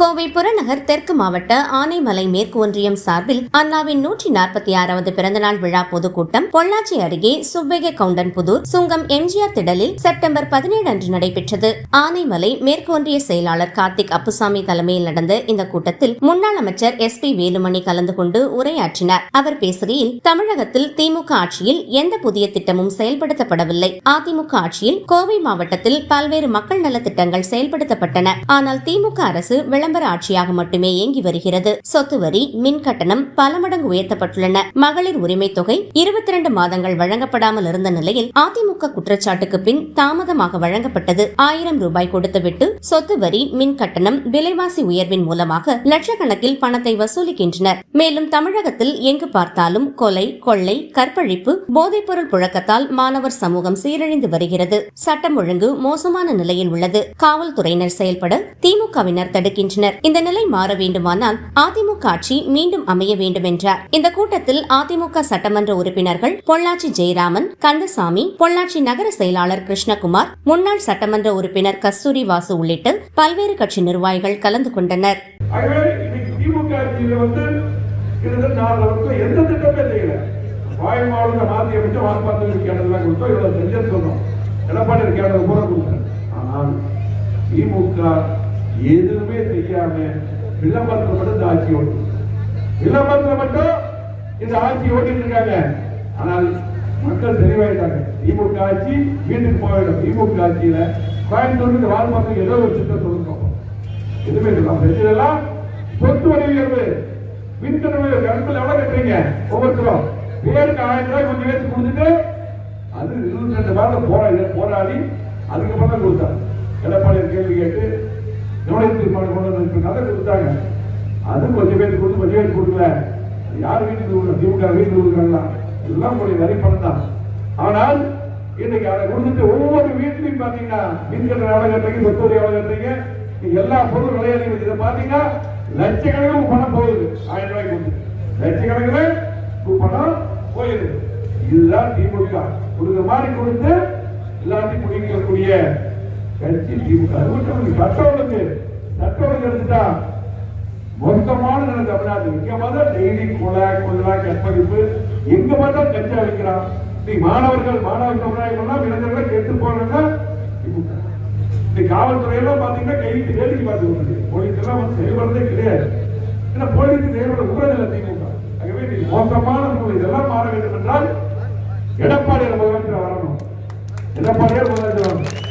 கோவை புறநகர் தெற்கு மாவட்ட ஆனைமலை மேற்கு ஒன்றியம் சார்பில் அண்ணாவின் நூற்றி நாற்பத்தி ஆறாவது பிறந்தநாள் விழா பொதுக்கூட்டம் பொள்ளாச்சி அருகே கவுண்டன் புதூர் சுங்கம் எம்ஜிஆர் திடலில் செப்டம்பர் பதினேழு அன்று நடைபெற்றது. ஆனைமலை மேற்கு ஒன்றிய செயலாளர் கார்த்திக் அப்புசாமி தலைமையில் நடந்த இந்த கூட்டத்தில் முன்னாள் அமைச்சர் எஸ் பி வேலுமணி கலந்து கொண்டு உரையாற்றினார். அவர் பேசுகையில் தமிழகத்தில் திமுக ஆட்சியில் எந்த புதிய திட்டமும் செயல்படுத்தப்படவில்லை. அதிமுக ஆட்சியில் கோவை மாவட்டத்தில் பல்வேறு மக்கள் நலத்திட்டங்கள் செயல்படுத்தப்பட்டன. ஆனால் திமுக அரசு விளம்பர ஆட்சியாக மட்டுமே இயங்கி வருகிறது. சொத்து வரி மின் கட்டணம் பல மடங்கு உயர்த்தப்பட்டுள்ளன. மகளிர் உரிமை தொகை இருபத்தி இரண்டு மாதங்கள் வழங்கப்படாமல் இருந்த நிலையில் அதிமுக குற்றச்சாட்டுக்கு பின் தாமதமாக வழங்கப்பட்டது. ஆயிரம் ரூபாய் கொடுத்துவிட்டு சொத்து வரி மின் கட்டணம் விலைவாசி உயர்வின் மூலமாக லட்சக்கணக்கில் பணத்தை வசூலிக்கின்றனர். மேலும் தமிழகத்தில் எங்கு பார்த்தாலும் கொலை கொள்ளை கற்பழிப்பு போதைப்பொருள் புழக்கத்தால் மாணவர் சமூகம் சீரழிந்து வருகிறது. சட்டம் ஒழுங்கு மோசமான நிலையில் உள்ளது. காவல்துறையினர் செயல்பட திமுகவினர் தடுக்கின்றனர். இந்த நிலை மாற வேண்டுமானால் அதிமுக ஆட்சி மீண்டும் அமைய வேண்டும் என்றார் இந்த கூட்டத்தில் அதிமுக சட்டமன்ற உறுப்பினர்கள் பொள்ளாச்சி ஜெயராமன் கந்தசாமி பொள்ளாச்சி நகர செயலாளர் கிருஷ்ணகுமார் முன்னாள் சட்டமன்ற உறுப்பினர் கஸ்தூரி வாசு உள்ளிட்ட பல்வேறு கட்சி நிர்வாகிகள் கலந்து கொண்டனர். அமைச்சு வாக்குப்பாத்திரம் கேட்டதெல்லாம் கொடுத்தோம் இவ்வளவு செஞ்சு சொன்னோம். எடப்பாடி கேட்டது பூரா ஆனால் திமுக எதுவுமே செய்யாம விளம்பரத்தில் மட்டும் இந்த ஆட்சி ஓட்டு விளம்பரத்தில் மட்டும் இந்த ஆட்சி ஓட்டிட்டு இருக்காங்க. ஆனால் மக்கள் தெளிவாயிட்டாங்க. திமுக ஆட்சி வீட்டுக்கு போயிடும் திமுக ஆட்சியில கோயம்புத்தூருக்கு மக்கள் ஏதோ ஒரு திட்டம் சொல்லுங்க எதுவுமே இல்லை. நம்ம சொத்து வரி உயர்வு. மின்கட்டண கணக்கில் எவ்வளவு கட்டுறீங்க? ஒவ்வொருத்தரும். பேருக்கு ஆயிரம் ரூபாய் கொஞ்சம் பேருக்கு கொடுத்துட்டு அது இருபத்தி ரெண்டு வாரம் போராடி போராடி அதுக்கப்புறம் தான் கொடுத்தாங்க. எடப்பாடி கேள்வி கேட்டு நுழைவு கொண்டு வந்து அதை கொடுத்தாங்க. அது கொஞ்சம் பேர் கொடுத்து கொஞ்சம் பேர் கொடுக்கல யார் வீட்டுக்கு கொடுக்கல திமுக வீட்டுக்கு கொடுக்குறாங்களா? எல்லாம் உங்களுடைய வரி பணம் தான். ஆனால் இன்னைக்கு அதை கொடுத்துட்டு ஒவ்வொரு வீட்லையும் பாத்தீங்கன்னா மின்கட்டணம் எவ்வளவு கட்டுறீங்க சொத்து எவ்வளவு கட்டுறீங்க நீங்க எல்லா பொருள் விளையாடி இதை பாத்தீங்கன்னா லட்சக்கணக்கில் பணம் போகுது. ஆயிரம் ரூபாய்க்கு கொடுத்து. லட்சக்கணக்கில் பணம் போயிடுது இதுதான் திமுக. கொடுக்குற மாதிரி கொடுத்து எல்லாத்தையும் குடிக்கக்கூடிய கட்சி திமுக. சட்டம் மட்டும் ஒழுங்கு சட்ட எடுத்துட்டா மொத்தமான நிலை தமிழ்நாட்டில் இங்க பார்த்தா டெய்லி கொலை கொள்ளா கற்பழிப்பு. எங்க பார்த்தா கஞ்சா வைக்கிறான் நீ மாணவர்கள் மாணவ சமுதாயம் இளைஞர்களை கெட்டு போறாங்க காவல்துறையெல்லாம் பாத்தீங்கன்னா கைவிட்டு வேடிக்கை பார்த்து போலீஸ் எல்லாம் வந்து செயல்படுறதே கிடையாது. ஏன்னா போலீஸ் செயல்பட உறதில்லை திமுக ஆகவே மோசமான சூழல் இதெல்லாம் மாற வேண்டும் என்றால் எடப்பாடியார் முதலமைச்சர் வரணும். எடப்பாடியார் முதலமைச்சர் வரணும்.